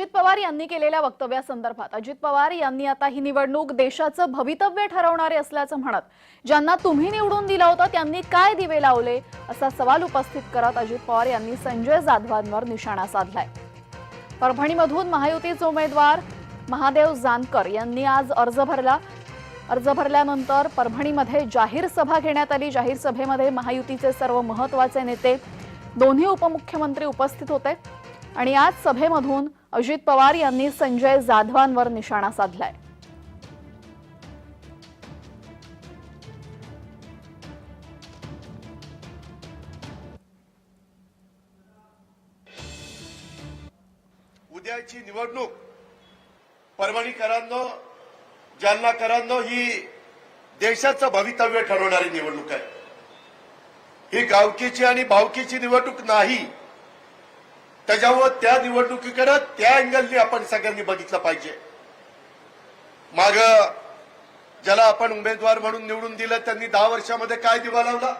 अजित पवार यांनी केलेल्या वक्तव्यासंदर्भात. अजित पवार यांनी आता ही निवडणूक देशाचं भवितव्य ठरवणारे असल्याचं म्हणत ज्यांना तुम्ही निवडून दिलं होतं त्यांनी काय दिवे लावले असा सवाल उपस्थित करत अजित पवार यांनी संजय जाधवांवर निशाणा साधलाय. परभणीमधून महायुतीचे उमेदवार महादेव जानकर यांनी आज अर्ज भरला. अर्ज भरल्यानंतर परभणीमध्ये जाहीर सभा घेण्यात आली. जाहीर सभेमध्ये महायुतीचे सर्व महत्त्वाचे नेते दोन्ही उपमुख्यमंत्री उपस्थित होते. आणि आज सभेमधून अजित पवार यांनी संजय जाधवांवर निशाणा साधलाय. उद्याची निवडणूक परभणीकरांनो जालनाकरांनो ही देशाचं भवितव्य ठरवणारी निवडणूक आहे. ही गावकीची आणि भावकीची निवडणूक नाही. त्याच्यामुळं त्या निवडणुकीकडे त्या अँगलनी आपण सगळ्यांनी बघितलं पाहिजे. माग ज्याला आपण उमेदवार म्हणून निवडून दिलं त्यांनी दहा वर्षामध्ये काय दिवा लावला?